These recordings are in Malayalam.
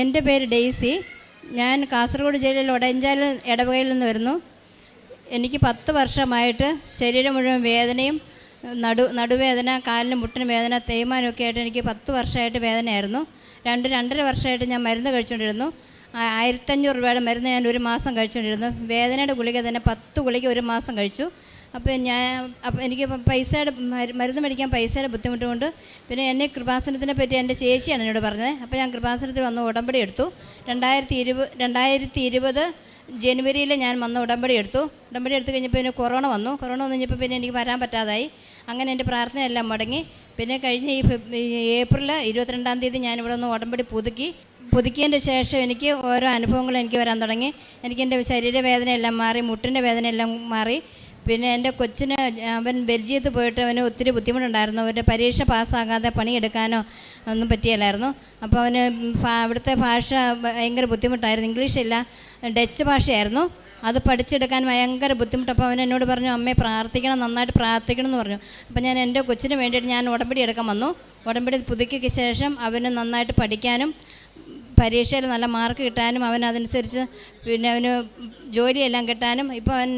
എന്റെ പേര് ഡെയ്സി. ഞാൻ കാസർഗോഡ് ജില്ലയിൽ ഒടഞ്ചാലിൽ ഇടവകയിൽ നിന്ന് വരുന്നു. എനിക്ക് പത്ത് വർഷമായിട്ട് ശരീരം മുഴുവൻ വേദനയും നടു നടുവേദന കാലിന് മുട്ടിന് വേദന തേയ്മാനമൊക്കെ ആയിട്ട് എനിക്ക് പത്ത് വർഷമായിട്ട് വേദനയായിരുന്നു. രണ്ട് രണ്ടര വർഷമായിട്ട് ഞാൻ മരുന്ന് കഴിച്ചുകൊണ്ടിരുന്നു. ആയിരത്തഞ്ഞൂറ് രൂപയുടെ മരുന്ന് ഞാൻ ഒരു മാസം കഴിച്ചുകൊണ്ടിരുന്നു. വേദനയുടെ ഗുളിക തന്നെ പത്ത് ഗുളിക ഒരു മാസം കഴിച്ചു. അപ്പോൾ ഞാൻ അപ്പോൾ എനിക്ക് പൈസയുടെ മരു- മരുന്ന് മേടിക്കാൻ പൈസയുടെ ബുദ്ധിമുട്ടുകൊണ്ട് പിന്നെ എന്നെ കൃപാസനത്തിനെ പറ്റി എന്റെ ചേച്ചിയാണ് എന്നോട് പറഞ്ഞത്. അപ്പോൾ ഞാൻ കൃപാസനത്തിൽ വന്ന് ഉടമ്പടി എടുത്തു. രണ്ടായിരത്തി ഇരുപത് രണ്ടായിരത്തി ഇരുപത് ജനുവരിയിൽ ഞാൻ വന്ന് ഉടമ്പടി എടുത്തു. ഉടമ്പടി എടുത്തു കഴിഞ്ഞപ്പോൾ പിന്നെ കൊറോണ വന്നു. കൊറോണ വന്നു കഴിഞ്ഞപ്പോൾ പിന്നെ എനിക്ക് വരാൻ പറ്റാതായി. അങ്ങനെ എന്റെ പ്രാർത്ഥനയെല്ലാം മുടങ്ങി. പിന്നെ കഴിഞ്ഞ ഈ ഏപ്രിൽ ഇരുപത്തിരണ്ടാം തീയതി ഞാൻ ഇവിടെ നിന്ന് ഉടമ്പടി പുതുക്കി. പുതുക്കിയതിന്റെ ശേഷം എനിക്ക് ഓരോ അനുഭവങ്ങളും എനിക്ക് വരാൻ തുടങ്ങി. എനിക്ക് എന്റെ ശരീരവേദനയെല്ലാം മാറി മുട്ടിന്റെ വേദനയെല്ലാം മാറി. പിന്നെ എന്റെ കൊച്ചിന് അവൻ ബെൽജിയത്ത് പോയിട്ട് അവന് ഒത്തിരി ബുദ്ധിമുട്ടുണ്ടായിരുന്നു. അവന്റെ പരീക്ഷ പാസ്സാകാതെ പണിയെടുക്കാനോ ഒന്നും പറ്റിയല്ലായിരുന്നു. അപ്പോൾ അവന് അവിടുത്തെ ഭാഷ ഭയങ്കര ബുദ്ധിമുട്ടായിരുന്നു. ഇംഗ്ലീഷില്ല ഡച്ച് ഭാഷയായിരുന്നു. അത് പഠിച്ചെടുക്കാൻ ഭയങ്കര ബുദ്ധിമുട്ട്. അപ്പോൾ അവൻ എന്നോട് പറഞ്ഞു അമ്മയെ പ്രാർത്ഥിക്കണം നന്നായിട്ട് പ്രാർത്ഥിക്കണം എന്ന് പറഞ്ഞു. അപ്പോൾ ഞാൻ എന്റെ കൊച്ചിന് വേണ്ടിയിട്ട് ഞാൻ ഉടമ്പടി എടുക്കാൻ വന്നു. ഉടമ്പടി പുതുക്കിയ ശേഷം അവന് നന്നായിട്ട് പഠിക്കാനും പരീക്ഷയിൽ നല്ല മാർക്ക് കിട്ടാനും അവൻ അതനുസരിച്ച് പിന്നെ അവന് ജോലിയെല്ലാം കിട്ടാനും ഇപ്പോൾ അവൻ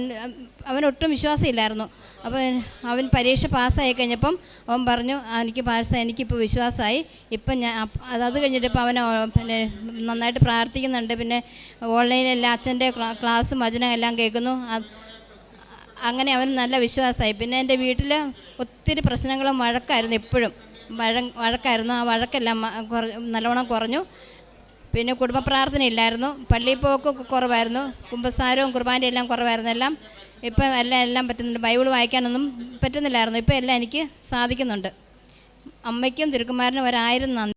അവൻ ഒട്ടും വിശ്വാസമില്ലായിരുന്നു. അപ്പോൾ അവൻ പരീക്ഷ പാസ്സായി കഴിഞ്ഞപ്പം അവൻ പറഞ്ഞു "ആ, എനിക്ക് പാസ്സായി എനിക്കിപ്പോൾ വിശ്വാസമായി. ഇപ്പം ഞാൻ അത് അത് കഴിഞ്ഞിട്ട് ഇപ്പോൾ അവൻ പിന്നെ നന്നായിട്ട് പ്രാർത്ഥിക്കുന്നുണ്ട്. പിന്നെ ഓൺലൈനിലെല്ലാം അച്ഛന്റെ ക്ലാ- ക്ലാസ്സും വചനം എല്ലാം കേൾക്കുന്നു. അങ്ങനെ അവൻ നല്ല വിശ്വാസമായി. പിന്നെ എന്റെ വീട്ടിൽ ഒത്തിരി പ്രശ്നങ്ങളും വഴക്കായിരുന്നു എപ്പോഴും വഴ വഴക്കായിരുന്നു. ആ വഴക്കെല്ലാം നല്ലവണ്ണം കുറഞ്ഞു. പിന്നെ കുടുംബ പ്രാർത്ഥന ഇല്ലായിരുന്നു. പള്ളിയിൽ പോക്കൊക്കെ കുറവായിരുന്നു. കുമ്പസാരവും കുർബാനയും എല്ലാം കുറവായിരുന്നു. എല്ലാം ഇപ്പം എല്ലാം എല്ലാം പറ്റുന്നുണ്ട്. ബൈബിൾ വായിക്കാനൊന്നും പറ്റുന്നില്ലായിരുന്നു. ഇപ്പം എല്ലാം എനിക്ക് സാധിക്കുന്നുണ്ട്. അമ്മയ്ക്കും തിരുക്കുമാരനും ഒരായിരം നന്ദി.